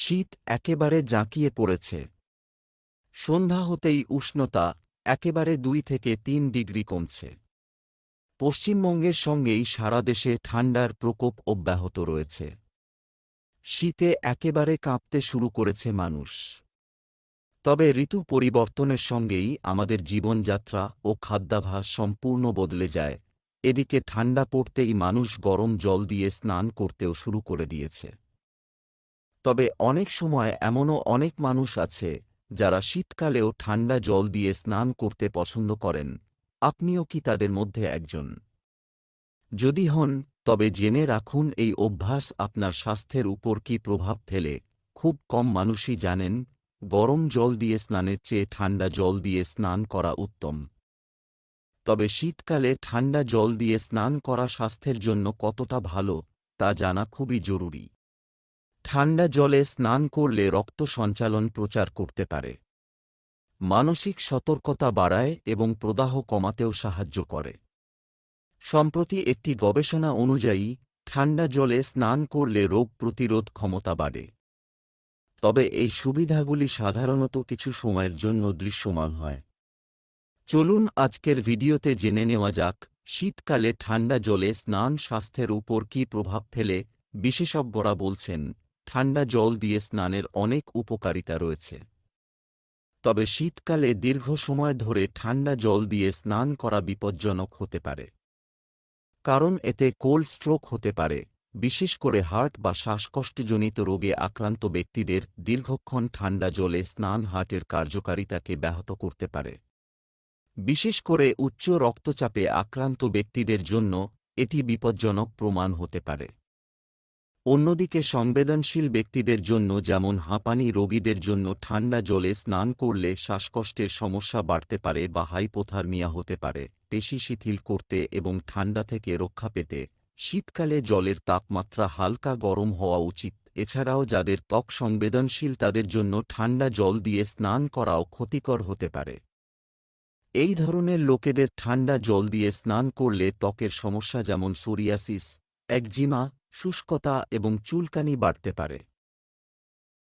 শীত একেবারে জাঁকিয়ে পড়েছে। সন্ধ্যা হতেই উষ্ণতা একেবারে দুই থেকে তিন ডিগ্রি কমছে। পশ্চিমবঙ্গের সঙ্গেই সারা দেশে ঠান্ডার প্রকোপ অব্যাহত রয়েছে। শীতে একেবারে কাঁপতে শুরু করেছে মানুষ। তবে ঋতু পরিবর্তনের সঙ্গেই আমাদের জীবনযাত্রা ও খাদ্যাভাস সম্পূর্ণ বদলে যায়। এদিকে ঠান্ডা পড়তেই মানুষ গরম জল দিয়ে স্নান করতেও শুরু করে দিয়েছে। তবে অনেক সময় এমনও অনেক মানুষ আছে যারা শীতকালেও ঠান্ডা জল দিয়ে স্নান করতে পছন্দ করেন। আপনিও কি তাদের মধ্যে একজন? যদি হন, তবে জেনে রাখুন এই অভ্যাস আপনার স্বাস্থ্যের উপর কী প্রভাব ফেলে। খুব কম মানুষই জানেন, গরম জল দিয়ে স্নানের চেয়ে ঠান্ডা জল দিয়ে স্নান করা উত্তম। তবে শীতকালে ঠান্ডা জল দিয়ে স্নান করা স্বাস্থ্যের জন্য কতটা ভালো, তা জানা খুবই জরুরি। ঠান্ডা জলে স্নান করলে রক্ত সঞ্চালন প্রচার করতে পারে। মানসিক সতর্কতা বাড়ায় এবং প্রদাহ কমাতেও সাহায্য করে। সম্প্রতি একটি গবেষণা অনুযায়ী, ঠান্ডা জলে স্নান করলে রোগ প্রতিরোধ ক্ষমতা বাড়ে। তবে এই সুবিধাগুলি সাধারণত কিছু সময়ের জন্য দৃশ্যমান হয়। চলুন আজকের ভিডিওতে জেনে নেওয়া যাক, শীতকালে ঠান্ডা জলে স্নান স্বাস্থ্যের উপর কী প্রভাব ফেলে, বিশেষজ্ঞরা বলছেন। ঠান্ডা জল দিয়ে স্নানের অনেক উপকারিতা রয়েছে। তবে শীতকালে দীর্ঘ সময় ধরে ঠান্ডা জল দিয়ে স্নান করা বিপজ্জনক হতে পারে। কারণ এতে কোল্ড স্ট্রোক হতে পারে, বিশেষ করে হার্ট বা শ্বাসকষ্টজনিত রোগে আক্রান্ত ব্যক্তিদের দীর্ঘক্ষণ ঠান্ডা জলে স্নান হার্টের কার্যকারিতাকে ব্যাহত করতে পারে। বিশেষ করে উচ্চ রক্তচাপে আক্রান্ত ব্যক্তিদের জন্য এটি বিপজ্জনক প্রমাণ হতে পারে। অন্যদিকে সংবেদনশীল ব্যক্তিদের জন্য যেমন হাঁপানি রোগীদের জন্য ঠান্ডা জলে স্নান করলে শ্বাসকষ্টের সমস্যা বাড়তে পারে বা হাইপোথার্মিয়া হতে পারে, পেশি শিথিল করতে এবং ঠান্ডা থেকে রক্ষা পেতে। শীতকালে জলের তাপমাত্রা হালকা গরম হওয়া উচিত। এছাড়াও যাদের ত্বক সংবেদনশীল তাদের জন্য ঠান্ডা জল দিয়ে স্নান করাও ক্ষতিকর হতে পারে। এই ধরনের লোকেদের ঠান্ডা জল দিয়ে স্নান করলে ত্বকের সমস্যা যেমন সোরিয়াসিস, একজিমা শুষ্কতা এবং চুলকানি বাড়তে পারে।